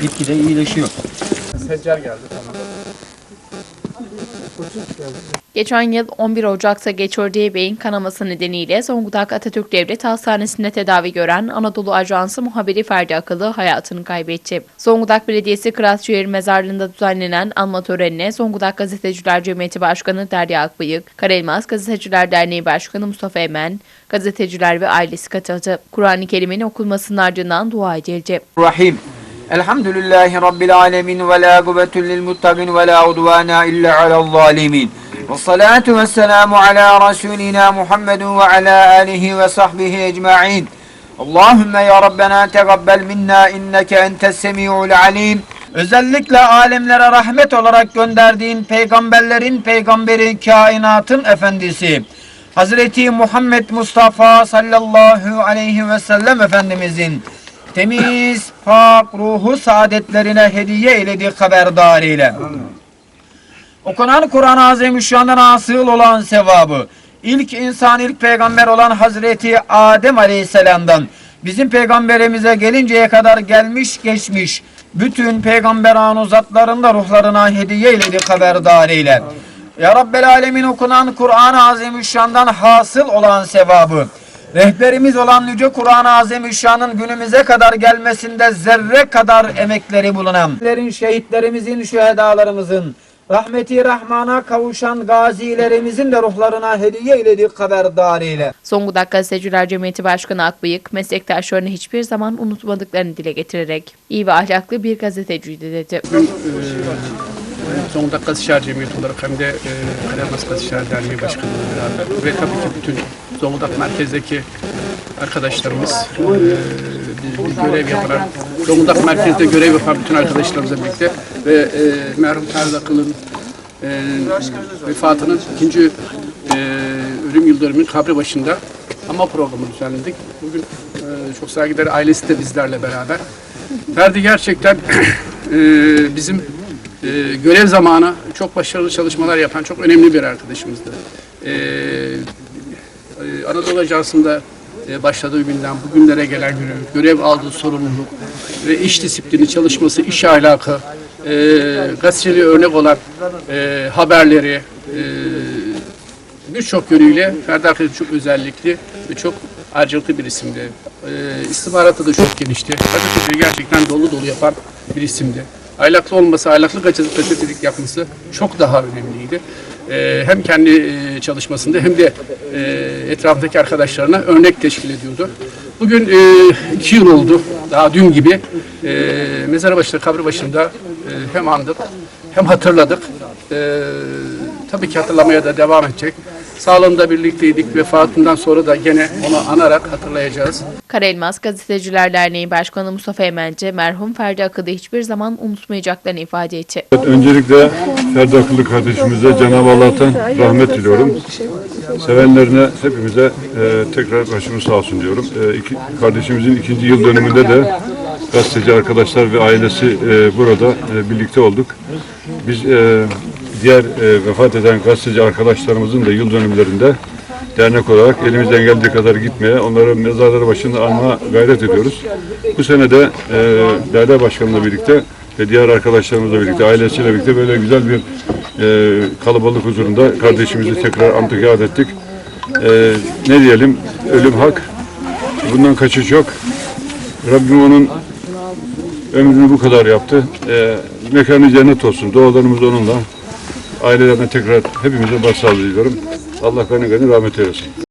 gitgide iyileşiyor. Seccar geldi tamam. Geçen yıl 11 Ocak'ta geçirdiği beyin kanaması nedeniyle Zonguldak Atatürk Devlet Hastanesi'nde tedavi gören Anadolu Ajansı muhabiri Ferdi Akıllı hayatını kaybetti. Zonguldak Belediyesi Kıraatçıyer Mezarlığı'nda düzenlenen anma törenine Zonguldak Gazeteciler Cemiyeti Başkanı Derya Akbıyık, Karelmaz Gazeteciler Derneği Başkanı Mustafa Emen, gazeteciler ve ailesi katıldı. Kur'an-ı Kerim'in okunmasının ardından dua edildi. Rahim. Elhamdülillahi Rabbil alemin ve la kuvvetun lil muttaqin ve la udvana illa alel zalimin. Ve salatu ve selamu ala Resulina Muhammedun ve ala alihi ve sahbihi ecma'in. Allahümme ya Rabbena tegabbel minna inneke entes semi'ul alim. Özellikle alemlere rahmet olarak gönderdiğin peygamberlerin peygamberi kainatın efendisi. Hazreti Muhammed Mustafa sallallahu aleyhi ve sellem Efendimizin temiz, pak ruhu saadetlerine hediye eyledik haberdar ile. Okunan Kur'an-ı Azimüşşan'dan hasıl olan sevabı, ilk insan, ilk peygamber olan Hazreti Adem Aleyhisselam'dan bizim peygamberimize gelinceye kadar gelmiş geçmiş bütün peygamberan zatların da ruhlarına hediye eyledik haberdar ile. Ya Rabbel Alemin okunan Kur'an-ı Azimüşşan'dan hasıl olan sevabı, rehberimiz olan Yüce Kur'an-ı Azimüşşan'ın günümüze kadar gelmesinde zerre kadar emekleri bulunan, şehitlerimizin, şühedalarımızın, rahmeti rahmana kavuşan gazilerimizin de ruhlarına hediye eyledik haberdar ile. Zonguldak Gazeteciler Cemiyeti Başkanı Akbıyık, meslektaşlarını hiçbir zaman unutmadıklarını dile getirerek iyi ve ahlaklı bir gazeteciydi dedi. Bugün e, Zonguldak Gazeteciler Cemiyeti olarak hem de e, Kalemaz Gazeteciler Derneği Başkanı'yla beraber ve tabii ki bütün Zonguldak merkezdeki arkadaşlarımız e, bir, görev yapan, Zonguldak merkezde görev yapan bütün arkadaşlarımızla birlikte ve e, merhum Ferdi Akıl'ın e, vefatının ikinci e, ölüm yıl dönümünün kabri başında ama programı düzenledik. Bugün e, çok saygıdeğer ailesi de bizlerle beraber. Ferdi gerçekten e, bizim e, görev zamanı çok başarılı çalışmalar yapan çok önemli bir arkadaşımızdı. E, e, Anadolu Ajansı'nda e, başladığı günden bugünlere gelen günü, görev aldığı sorumluluk ve iş disiplini, çalışması, iş ahlakı, e, gazeteciliğe örnek olan e, haberleri, e, birçok yönüyle Ferdi Akın çok özellikli ve çok harcılıklı bir isimdi. E, istihbaratı da çok genişti. Gazeteciliği gerçekten dolu dolu yapan bir isimdi. Aylaklı olması, aylaklı gazete- gazetecilik yapması çok daha önemliydi. E, hem kendi e, çalışmasında hem de e, etrafındaki arkadaşlarına örnek teşkil ediyordu. Bugün e, iki yıl oldu, daha dün gibi e, mezar başında, kabri başında e, hem andık hem hatırladık. E, tabii ki hatırlamaya da devam edecek. Sağlığında birlikteydik. Vefatından sonra da gene onu anarak hatırlayacağız. Karelmaz Gazeteciler Derneği Başkanı Mustafa Emenci, merhum Ferdi Akıl'ı hiçbir zaman unutmayacaklarını ifade etti. Evet, öncelikle Ferdi Akıllı kardeşimize Cenab-ı Allah'tan rahmet diliyorum. Sevenlerine hepimize e, tekrar başımız sağ olsun diyorum. E, iki, kardeşimizin ikinci yıl dönümünde de gazeteci arkadaşlar ve ailesi e, burada e, birlikte olduk. Biz e, diğer e, vefat eden gazeteci arkadaşlarımızın da yıl dönümlerinde dernek olarak elimizden geldiği kadar gitmeye, onları mezarları başında anma gayret ediyoruz. Bu sene de e, Derneği Başkanı'yla birlikte ve diğer arkadaşlarımızla birlikte, ailesiyle birlikte böyle güzel bir e, kalabalık huzurunda kardeşimizi tekrar antık yad ettik. E, ne diyelim, ölüm hak, bundan kaçış yok. Rabbim onun ömrünü bu kadar yaptı. E, mekanı cennet olsun, dualarımız onunla. Ailelerine tekrar hepimize başsağlığı diliyorum. Allah gani gani rahmet eylesin.